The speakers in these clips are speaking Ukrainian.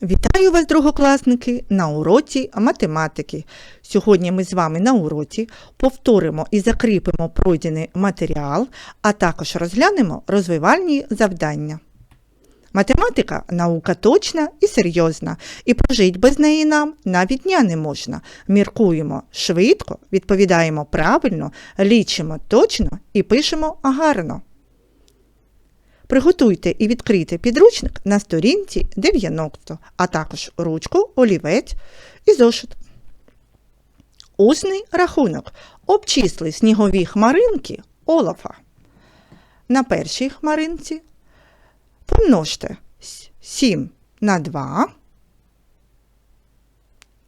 Вітаю вас, другокласники, на уроці математики. Сьогодні ми з вами на уроці повторимо і закріпимо пройдений матеріал, а також розглянемо розвивальні завдання. Математика наука точна і серйозна, і прожить без неї нам навіть дня не можна. Міркуємо швидко, відповідаємо правильно, лічимо точно і пишемо гарно. Приготуйте і відкрийте підручник на сторінці 90, а також ручку, олівець і зошит. Усний рахунок. Обчисли снігові хмаринки Олафа. На першій хмаринці помножте 7 на 2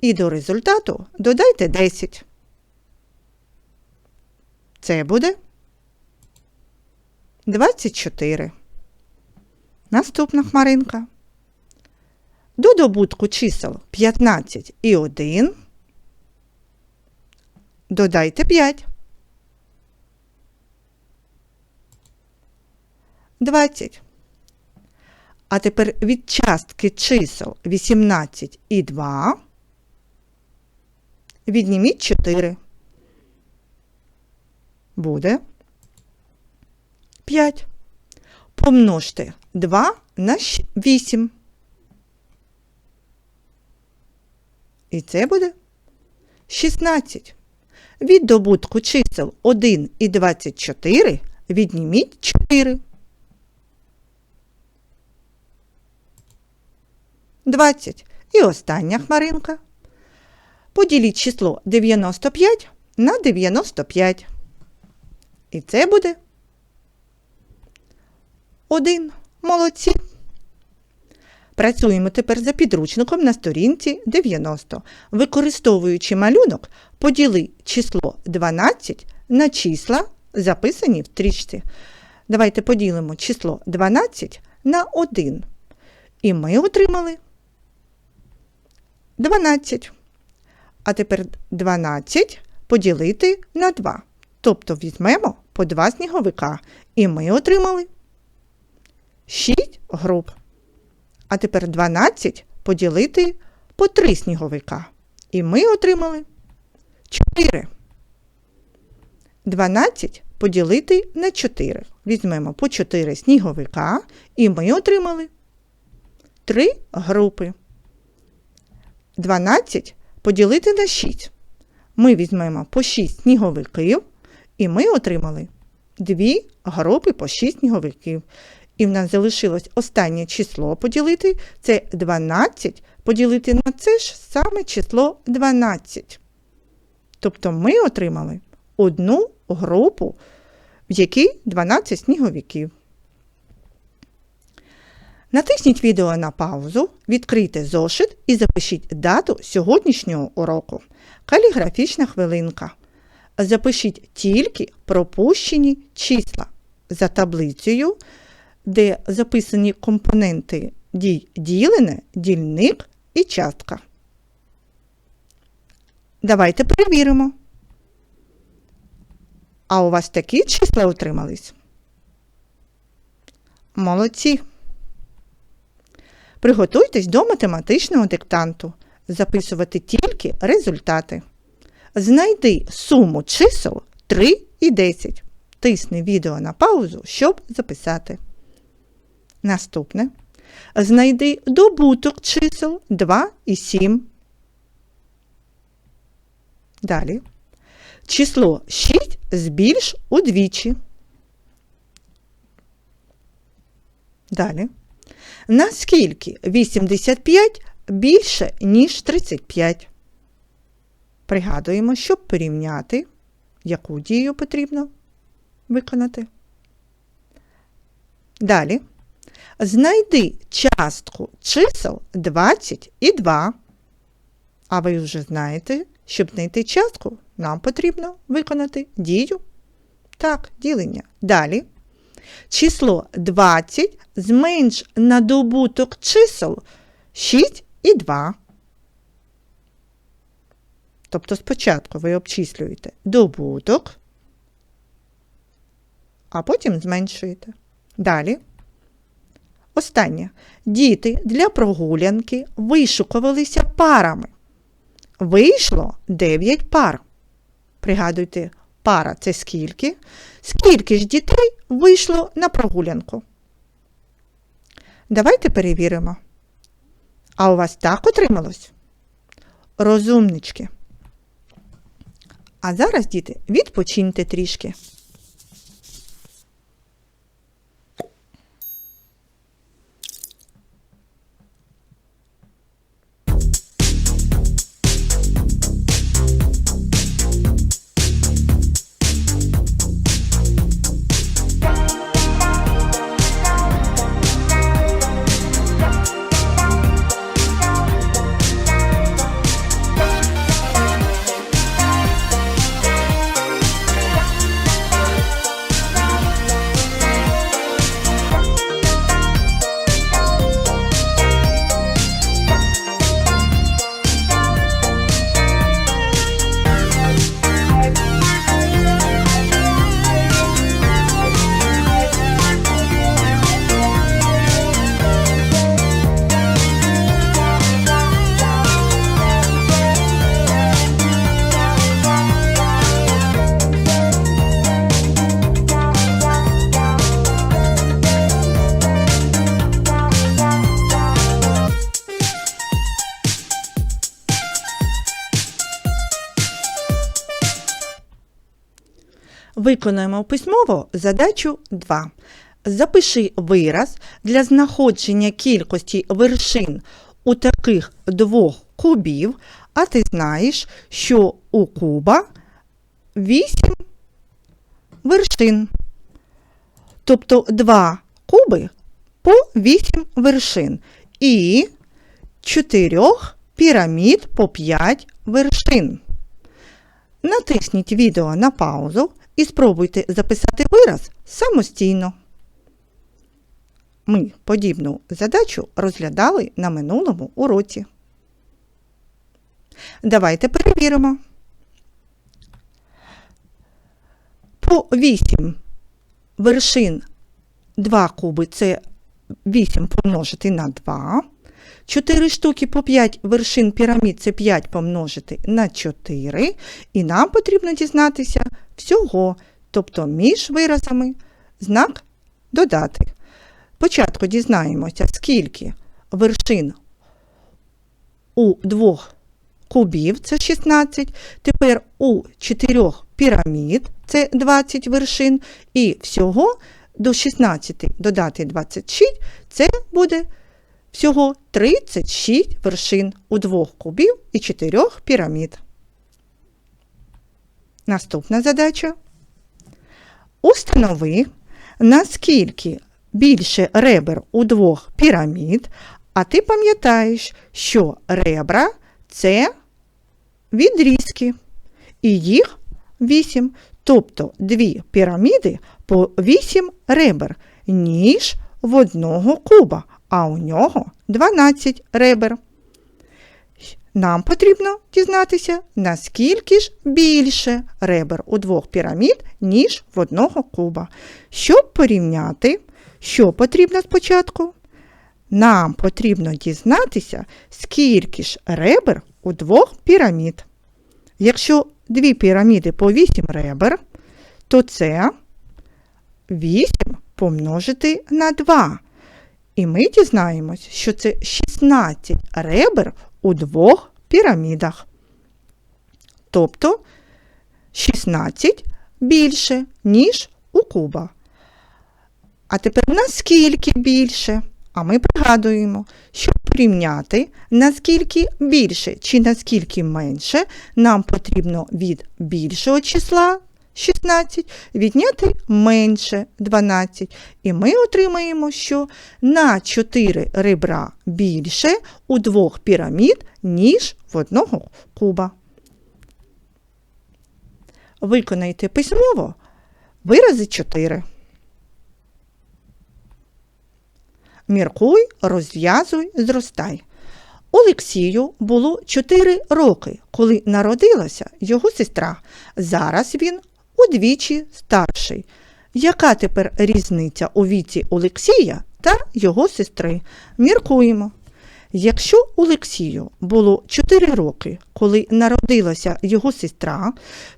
і до результату додайте 10. Це буде 24. Наступна хмаринка. До добутку чисел 15 і 1. Додайте 5. 20. А тепер від частки чисел 18 і 2. Відніміть 4. Буде 5 помножте 2 на 8. І це буде 16. Від добутку чисел 1 і 24 відніміть 4. 20. І остання хмаринка. Поділіть число 95 на 95. І це буде один. Молодці. Працюємо тепер за підручником на сторінці 90. Використовуючи малюнок, поділи число 12 на числа, записані в трічці. Давайте поділимо число 12 на 1. І ми отримали 12. А тепер 12 поділити на 2. Тобто візьмемо по 2 сніговика. І ми отримали 6 груп. А тепер 12 поділити по 3 сніговика. І ми отримали 4. 12 поділити на 4. Візьмемо по 4 сніговика, і ми отримали 3 групи. 12 поділити на 6. Ми візьмемо по 6 сніговиків, і ми отримали 2 групи по 6 сніговиків. І в нас залишилось останнє число поділити. Це 12 поділити на це ж саме число 12. Тобто ми отримали одну групу, в якій 12 сніговиків. Натисніть відео на паузу, відкрийте зошит і запишіть дату сьогоднішнього уроку. Каліграфічна хвилинка. Запишіть тільки пропущені числа за таблицею де записані компоненти дій ділене, дільник і частка. Давайте перевіримо. А у вас такі числа отримались? Молодці. Приготуйтесь до математичного диктанту. Записувати тільки результати. Знайди суму чисел 3 і 10. Тисни відео на паузу, щоб записати. Наступне. Знайди добуток чисел 2 і 7. Далі. Число 6 збільш удвічі. Далі. Наскільки 85 більше, ніж 35? Пригадуємо, щоб порівняти, яку дію потрібно виконати. Далі. Знайди частку чисел 20 і 2. А ви вже знаєте, щоб знайти частку, нам потрібно виконати дію. Так, ділення. Далі. Число 20 зменш на добуток чисел 6 і 2. Тобто спочатку ви обчислюєте добуток, а потім зменшуєте. Далі Останнє. Діти для прогулянки вишукувалися парами. Вийшло 9 пар. Пригадуйте, пара це скільки? Скільки ж дітей вийшло на прогулянку? Давайте перевіримо. А у вас так отрималось? Розумнички. А зараз, діти, відпочиньте трішки. Виконуємо письмово задачу 2. Запиши вираз для знаходження кількості вершин у таких двох кубів, а ти знаєш, що у куба 8 вершин. Тобто 2 куби по 8 вершин і 4 пірамід по 5 вершин. Натисніть відео на паузу і спробуйте записати вираз самостійно. Ми подібну задачу розглядали на минулому уроці. Давайте перевіримо. По 8 вершин 2 куби це 8 помножити на 2. 4 штуки по 5 вершин пірамід це 5 помножити на 4. І нам потрібно дізнатися всього, тобто між виразами знак додати. Спочатку дізнаємося, скільки вершин у двох кубів це 16, тепер у чотирьох пірамід це 20 вершин, і всього до 16 додати 26 це буде всього 36 вершин у двох кубів і чотирьох пірамід. Наступна задача. Установи, наскільки більше ребер у двох пірамід, а ти пам'ятаєш, що ребра це відрізки, і їх 8, тобто дві піраміди по 8 ребер, ніж в одного куба, а у нього 12 ребер. Нам потрібно дізнатися, наскільки ж більше ребер у двох пірамід, ніж в одного куба. Щоб порівняти, що потрібно спочатку? Нам потрібно дізнатися, скільки ж ребер у двох пірамід. Якщо дві піраміди по 8 ребер, то це 8 помножити на 2. І ми дізнаємось, що це 16 ребер у двох пірамідах. Тобто 16 більше, ніж у куба. А тепер наскільки більше? А ми пригадуємо, щоб порівняти, наскільки більше чи наскільки менше, нам потрібно від більшого числа 16 відняти менше 12. І ми отримаємо, що на 4 ребра більше у двох пірамід, ніж в одного куба. Виконайте письмово вирази 4. Міркуй, розв'язуй, зростай. Олексію було 4 роки, коли народилася його сестра. Зараз він удвічі старший. Яка тепер різниця у віці Олексія та його сестри. Міркуємо. Якщо Олексію було 4 роки, коли народилася його сестра,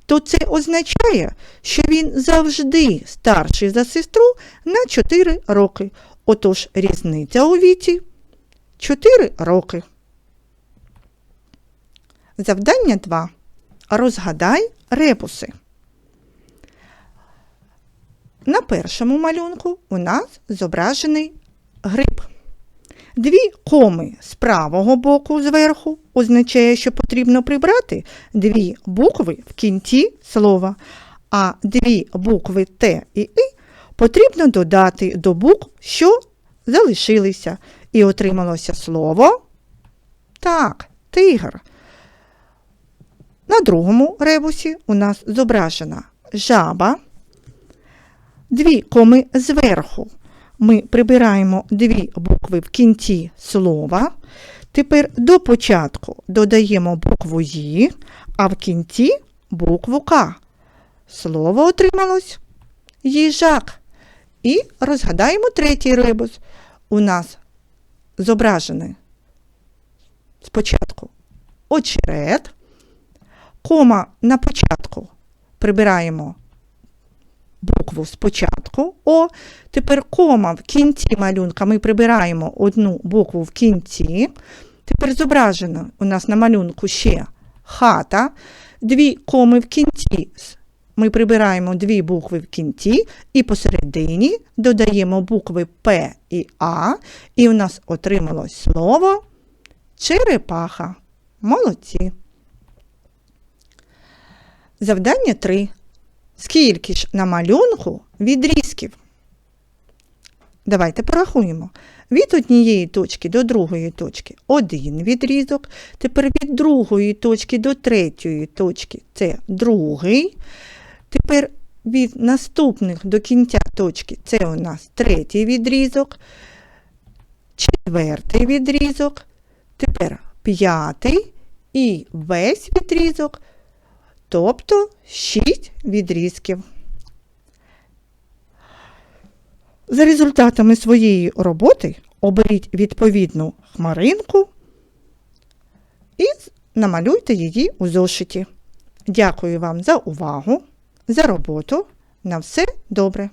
то це означає, що він завжди старший за сестру на 4 роки. Отож різниця у віці 4 роки. Завдання 2. Розгадай ребуси. На першому малюнку у нас зображений гриб. Дві коми з правого боку зверху означає, що потрібно прибрати дві букви в кінці слова, а дві букви Т і І потрібно додати до букв, що залишилися, і отрималося слово так, тигр. На другому ребусі у нас зображена жаба. Дві коми зверху. Ми прибираємо дві букви в кінці слова. Тепер до початку додаємо букву «ї», а в кінці букву К. Слово отрималось їжак. І розгадаємо третій ребус. У нас зображений спочатку очерет, кома на початку прибираємо букву спочатку О. Тепер кома в кінці малюнка ми прибираємо одну букву в кінці. Тепер зображено у нас на малюнку ще хата. Дві коми в кінці. Ми прибираємо дві букви в кінці і посередині додаємо букви П і А, і у нас отрималось слово черепаха. Молодці. Завдання 3. Скільки ж на малюнку відрізків? Давайте порахуємо. Від однієї точки до другої точки один відрізок. Тепер від другої точки до третьої точки це другий. Тепер від наступних до кінця точки це у нас третій відрізок, четвертий відрізок, тепер п'ятий і весь відрізок тобто 6 відрізків. За результатами своєї роботи оберіть відповідну хмаринку і намалюйте її у зошиті. Дякую вам за увагу, за роботу. На все добре!